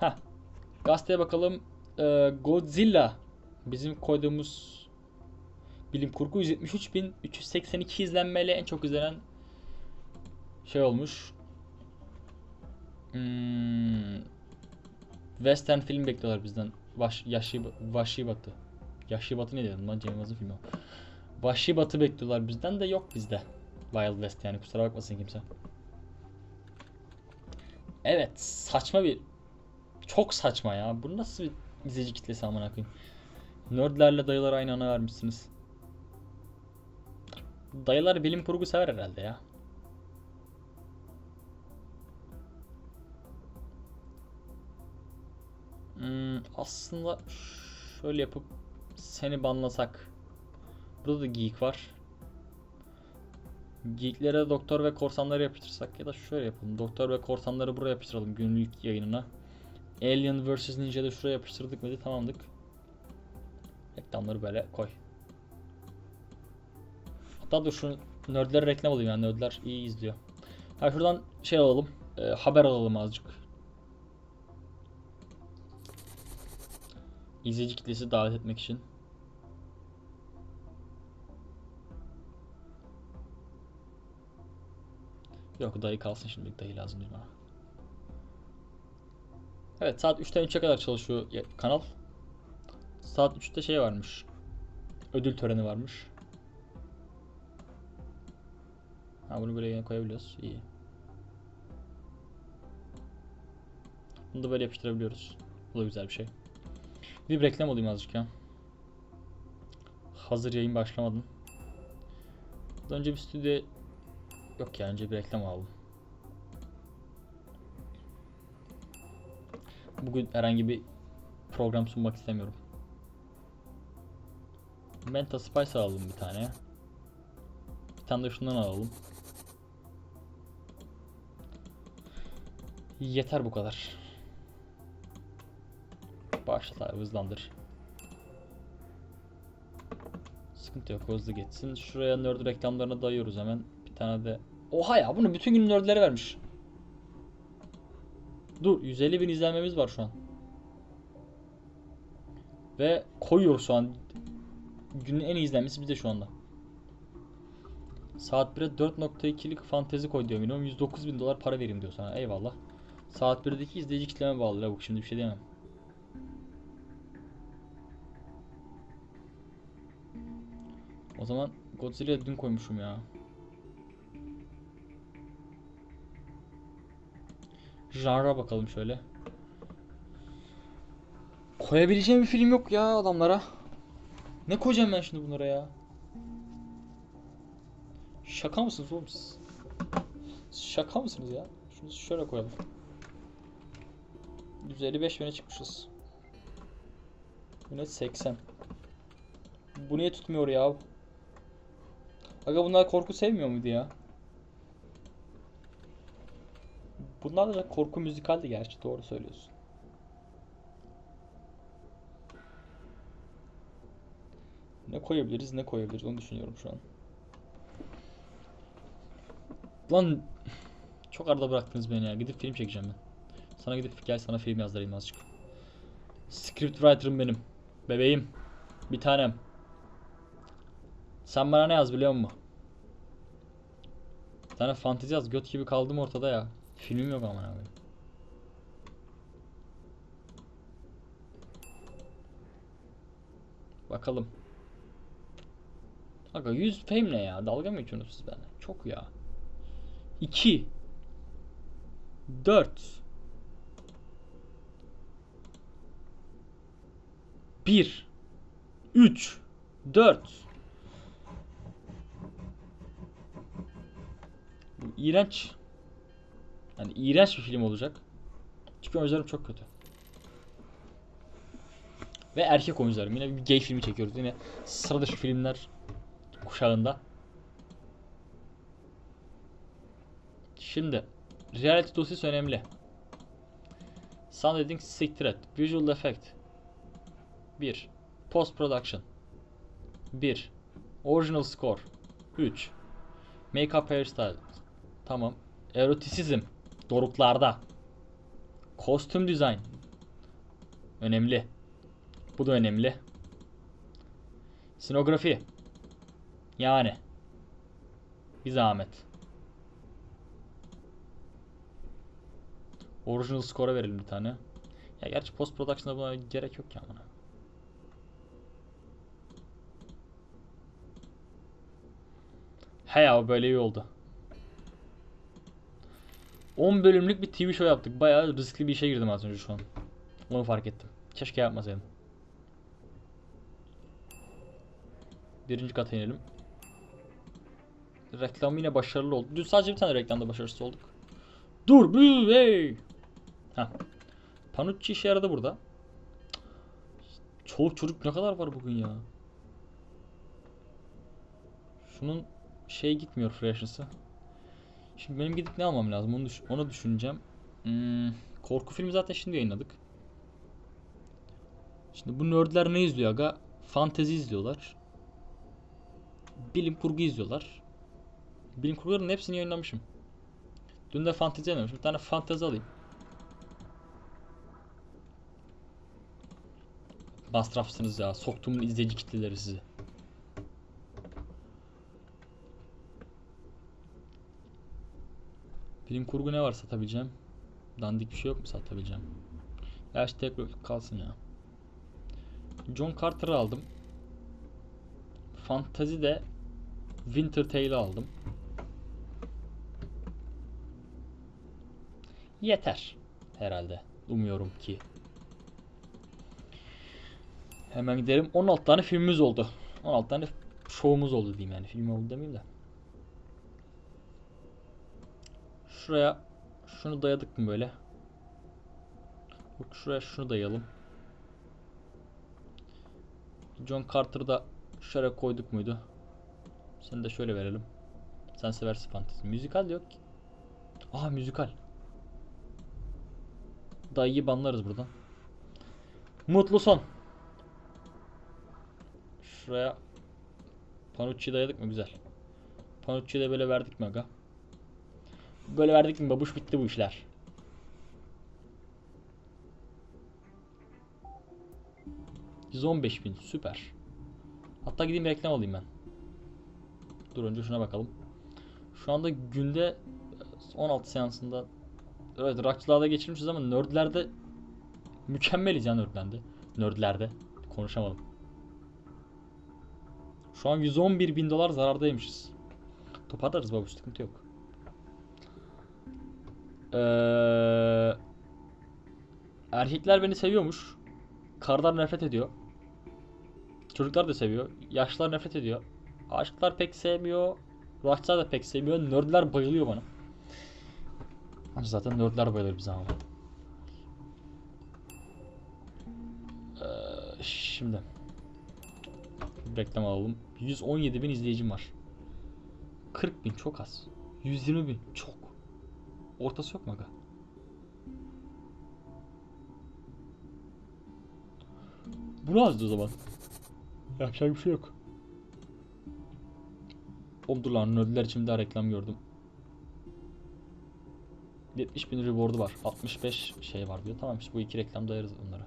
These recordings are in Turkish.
Ha. Gazeteye bakalım. Ee, Godzilla bizim koyduğumuz bilim kurgu 173.382 izlenmeyle en çok izlenen şey olmuş. Hmm, Western film bekliyorlar bizden. Vaş, Vahşi, Vahşi Batı. Vahşi Batı ne dedim lan Cem Yılmaz'ın filmi o. Vahşi Batı bekliyorlar bizden de yok bizde. Wild West yani kusura bakmasın kimse. Evet saçma bir çok saçma ya. Bu nasıl bir izleyici kitlesi amına koyayım. Nerdlerle dayılar aynı ana vermişsiniz. Dayılar bilim kurgu sever herhalde ya. Hmm, aslında şöyle yapıp seni banlasak. Burada da geek var. Geeklere doktor ve korsanları yapıştırsak ya da şöyle yapalım. Doktor ve korsanları buraya yapıştıralım günlük yayınına. Alien vs Ninja'da şuraya yapıştırdık mıydı tamamdık. Reklamları böyle koy. Hatta dur şu nerdlere reklam alayım yani nerdler iyi izliyor. Ha şuradan şey alalım. e, haber alalım azıcık. İzleyici kitlesi davet etmek için. Yok dayı kalsın şimdi dayı lazım değil bana. Evet saat 3'ten 3'e kadar çalışıyor kanal. Saat 3'te şey varmış. Ödül töreni varmış. Ha bunu yine koyabiliyoruz. İyi. Bunu da böyle yapıştırabiliyoruz. Bu da güzel bir şey. Bir reklam alayım azıcık ya. Hazır yayın başlamadım. Önce bir stüdyo yok ya önce bir reklam alalım. Bugün herhangi bir program sunmak istemiyorum. Menta Spice alalım bir tane. Bir tane de şundan alalım. Yeter bu kadar. Başla hızlandır. Sıkıntı yok hızlı geçsin. Şuraya nerd reklamlarına dayıyoruz hemen. Bir tane de... Oha ya bunu bütün gün nerdlere vermiş. Dur 150 bin izlenmemiz var şu an. Ve koyuyor şu an. Günün en iyi izlenmesi bizde şu anda. Saat 1'e 4.2'lik fantezi koy diyor minimum 109 bin dolar para vereyim diyor sana eyvallah. Saat 1'deki izleyici kitleme bağlı lavuk şimdi bir şey diyemem. O zaman Godzilla'ya dün koymuşum ya. Janra bakalım şöyle. Koyabileceğim bir film yok ya adamlara. Ne koyacağım ben şimdi bunlara ya? Şaka mısınız oğlum siz? Şaka mısınız ya? Şunu şöyle koyalım. 155 bine çıkmışız. Ne 80. Bu niye tutmuyor ya? Aga bunlar korku sevmiyor muydu ya? Bunlar da korku müzikaldi gerçi doğru söylüyorsun. Ne koyabiliriz ne koyabiliriz onu düşünüyorum şu an. Lan çok arada bıraktınız beni ya. Gidip film çekeceğim ben. Sana gidip gel sana film yazdırayım azıcık. Script writer'ım benim. Bebeğim. Bir tanem. Sen bana ne yaz biliyor musun? Bir tane fantezi yaz. Göt gibi kaldım ortada ya. Filmim yok aman abi. Bakalım. Aga 100 fame ne ya? Dalga mı geçiyorsunuz siz benimle? Çok ya. 2 4 1 3 4 Bu. Yani iğrenç bir film olacak. Çünkü oyuncularım çok kötü. Ve erkek oyuncularım. Yine bir gay filmi çekiyoruz. Yine sıra dışı filmler kuşağında. Şimdi reality dosyası önemli. Sound editing siktir et. Visual effect 1. Post production 1. Original score 3. Make-up hairstyle Tamam. Erotisizm doruklarda. Kostüm dizayn Önemli. Bu da önemli. Sinografi. Yani. Bir zahmet. Original score'a verelim bir tane. Ya gerçi post production'da buna gerek yok ya bana. He ya böyle iyi oldu. 10 bölümlük bir TV show yaptık. Bayağı riskli bir işe girdim az önce şu an. Onu fark ettim. Keşke yapmasaydım. Birinci kata inelim. Reklam yine başarılı oldu. Dün sadece bir tane reklamda başarısız olduk. Dur bu hey. Ha. Panucci işe yaradı burada. Çoluk çocuk ne kadar var bugün ya. Şunun şey gitmiyor freshness'ı. Şimdi benim gidip ne almam lazım onu, düş- onu düşüneceğim. Hmm, korku filmi zaten şimdi yayınladık. Şimdi bu nerdler ne izliyor aga? Fantezi izliyorlar. Bilim kurgu izliyorlar. Bilim kurguların hepsini yayınlamışım. Dün de fantezi yayınlamışım. Bir tane fantezi alayım. Masrafsınız ya. Soktuğum izleyici kitleleri sizi. Bilim kurgu ne var satabileceğim? Dandik bir şey yok mu satabileceğim? Ya işte kalsın ya. John Carter'ı aldım. Fantazi de Winter Tale'i aldım. Yeter herhalde. Umuyorum ki. Hemen gidelim. 16 tane filmimiz oldu. 16 tane show'umuz oldu diyeyim yani. Film oldu demeyeyim de. Şuraya şunu dayadık mı böyle? Yok şuraya şunu dayayalım. John Carter'ı da şuraya koyduk muydu? Seni de şöyle verelim. Sen seversin fantezi. Müzikal yok ki. Aha müzikal. Dayıyı banlarız buradan. Mutlu son. Şuraya Panucci'yi dayadık mı? Güzel. Panucci'yi de böyle verdik mi aga? Böyle verdik mi babuş bitti bu işler. bin süper. Hatta gideyim reklam alayım ben. Dur önce şuna bakalım. Şu anda günde 16 seansında Evet rockçılarda geçirmişiz ama nerdlerde mükemmeliz ya nerdlerde. Nerdlerde konuşamadım. Şu an 111 bin dolar zarardaymışız. Toparlarız babuş sıkıntı yok. Ee, erkekler beni seviyormuş. Karlar nefret ediyor. Çocuklar da seviyor. Yaşlılar nefret ediyor. Aşıklar pek sevmiyor. Rockçılar da pek sevmiyor. Nerdler bayılıyor bana. Zaten nerdler bayılır bize ama. Ee, şimdi. Reklam alalım. 117 bin izleyicim var. 40 bin çok az. 120 bin çok. Ortası yok mu aga? Bu azdı o zaman. Yapacak bir şey yok. Oğlum dur lan nerdler için daha reklam gördüm. 70 bin reward'u var. 65 şey var diyor. Tamam işte bu iki reklam dayarız onlara.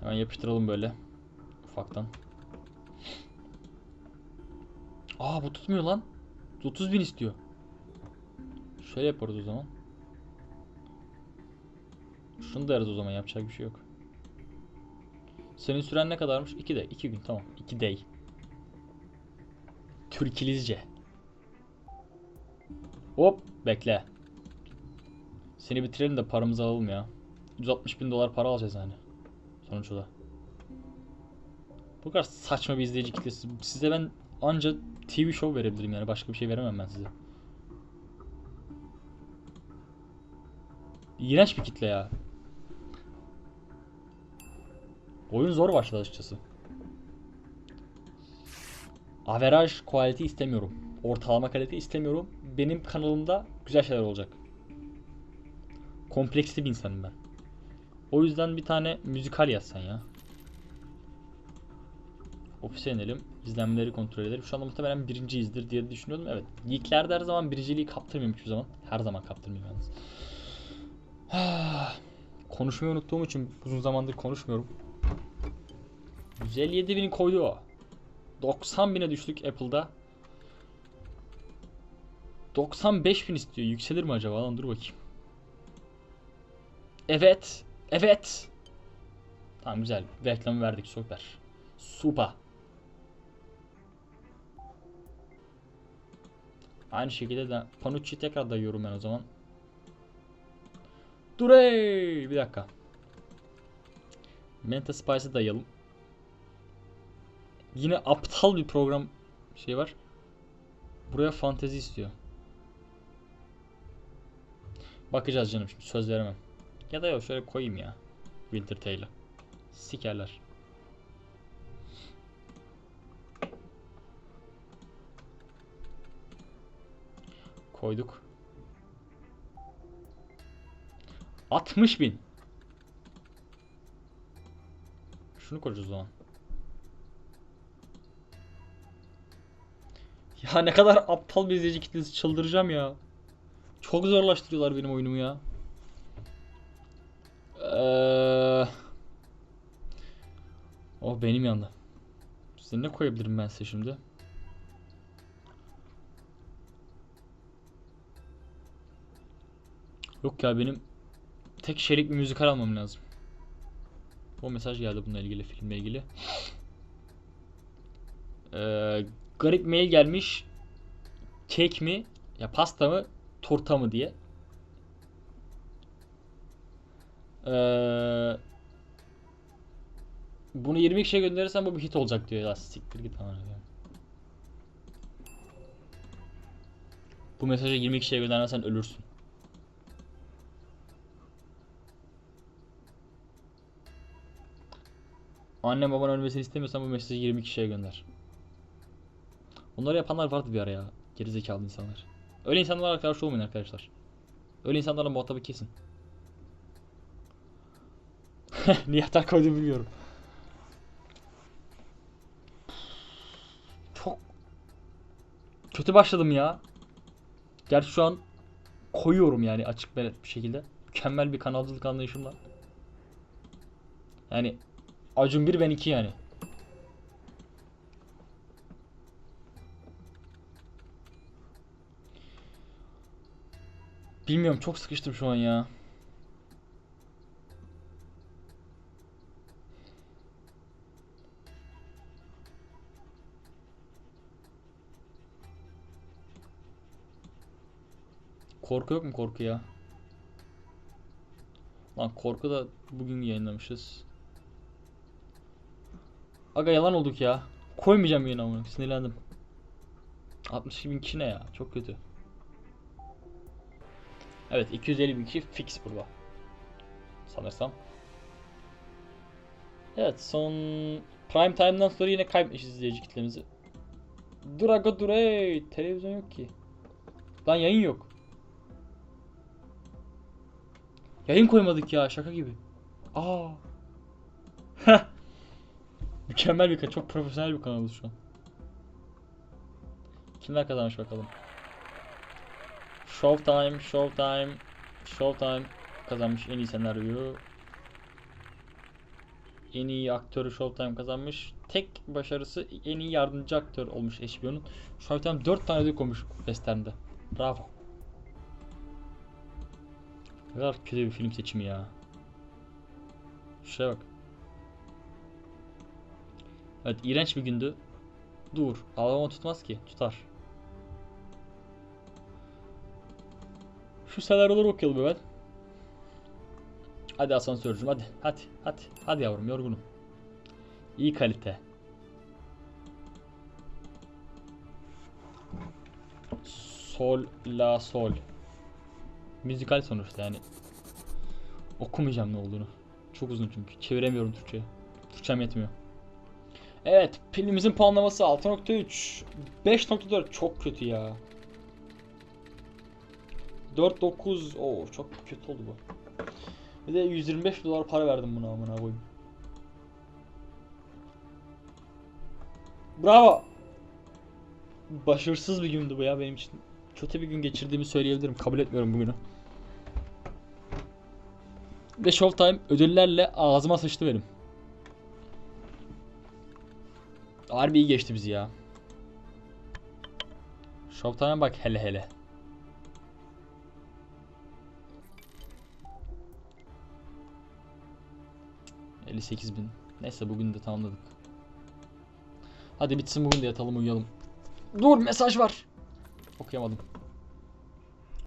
Hemen yapıştıralım böyle. Ufaktan. Aa bu tutmuyor lan. 30 bin istiyor. Şöyle yaparız o zaman. Şunu da yarız o zaman yapacak bir şey yok. Senin süren ne kadarmış? 2 day. 2 gün tamam. 2 day. Türkilizce. Hop bekle. Seni bitirelim de paramızı alalım ya. 160 bin dolar para alacağız yani. Sonuç o da. Bu kadar saçma bir izleyici kitlesi. Size ben anca TV show verebilirim yani. Başka bir şey veremem ben size. İğrenç bir kitle ya. Oyun zor başladı açıkçası. Average quality istemiyorum. Ortalama kalite istemiyorum. Benim kanalımda güzel şeyler olacak. Kompleksli bir insanım ben. O yüzden bir tane müzikal yazsan ya. Ofise inelim. İzlenmeleri kontrol edelim. Şu anda muhtemelen birinciyizdir diye düşünüyordum. Evet. Leaklerde her zaman birinciliği kaptırmıyorum hiçbir zaman. Her zaman kaptırmıyorum yalnız. Konuşmayı unuttuğum için uzun zamandır konuşmuyorum. 157 bini koydu o. 90 bine düştük Apple'da. 95 bin istiyor. Yükselir mi acaba lan? Dur bakayım. Evet. Evet. Tamam güzel. Reklamı verdik. Süper. Super. Aynı şekilde de Panucci tekrar dayıyorum ben o zaman. Dur ey! Bir dakika. Menta Spice'ı dayayalım. Yine aptal bir program şey var. Buraya fantezi istiyor. Bakacağız canım şimdi söz veremem. Ya da yok şöyle koyayım ya. Winter Tale'ı. Sikerler. Koyduk. 60 bin. Şunu koyacağız o zaman. Ya ne kadar aptal bir izleyici kitlesi çıldıracağım ya. Çok zorlaştırıyorlar benim oyunumu ya. Eee... O benim yandı. Size ne koyabilirim ben size şimdi? Yok ya benim tek şerik bir müzikal almam lazım. O mesaj geldi bununla ilgili filmle ilgili. Ee, garip mail gelmiş. Kek mi? Ya pasta mı? Torta mı diye. Ee, bunu 20 kişiye gönderirsen bu bir hit olacak diyor. Ya siktir git koyayım. Bu mesajı 20 kişiye göndermezsen ölürsün. Annem baban ölmesini istemiyorsan bu mesajı 20 kişiye gönder. Onları yapanlar vardı bir ara ya. Gerizekalı insanlar. Öyle insanlarla karşı olmayın arkadaşlar. Öyle insanlarla muhatabı kesin. Niye hata koyduğumu bilmiyorum. Çok kötü başladım ya. Gerçi şu an koyuyorum yani açık ve bir şekilde. Mükemmel bir kanalcılık anlayışımla. Yani Acun 1 ben 2 yani. Bilmiyorum çok sıkıştım şu an ya. Korku yok mu korku ya? Lan korku da bugün yayınlamışız. Aga yalan olduk ya. Koymayacağım yayına amına sinirlendim. 62 bin kişi ne ya? Çok kötü. Evet 250 bin kişi fix burada. Sanırsam. Evet son prime time'dan sonra yine kaybetmişiz izleyici kitlemizi. Dur aga dur ey. Televizyon yok ki. Lan yayın yok. Yayın koymadık ya şaka gibi. Aa. Mükemmel bir kanal. Çok profesyonel bir kanalız şu an. Kimler kazanmış bakalım. Showtime, Showtime, Showtime kazanmış en iyi senaryoyu. En iyi aktörü Showtime kazanmış. Tek başarısı en iyi yardımcı aktör olmuş HBO'nun. Showtime 4 tane ödül koymuş Western'de. Bravo. Ne kadar kötü bir film seçimi ya. Şuraya bak. Evet iğrenç bir gündü. Dur. Ağlama tutmaz ki. Tutar. Şu senaryoları okuyalım hemen. Hadi asansörcüm hadi. Hadi. Hadi. Hadi yavrum yorgunum. İyi kalite. Sol la sol. Müzikal sonuçta yani. Okumayacağım ne olduğunu. Çok uzun çünkü. Çeviremiyorum Türkçe'ye. Türkçem yetmiyor. Evet, pilimizin puanlaması 6.3. 5.4 çok kötü ya. 4.9 Oo çok kötü oldu bu. Bir de 125 dolar para verdim buna amına koyayım. Bravo. Başarısız bir gündü bu ya benim için. Kötü bir gün geçirdiğimi söyleyebilirim. Kabul etmiyorum bugünü. Ve Showtime ödüllerle ağzıma sıçtı benim. Harbi iyi geçti bizi ya. Showtime'a bak hele hele. ...58 bin. Neyse bugün de tamamladık. Hadi bitsin bugün de yatalım uyuyalım. Dur mesaj var. Okuyamadım.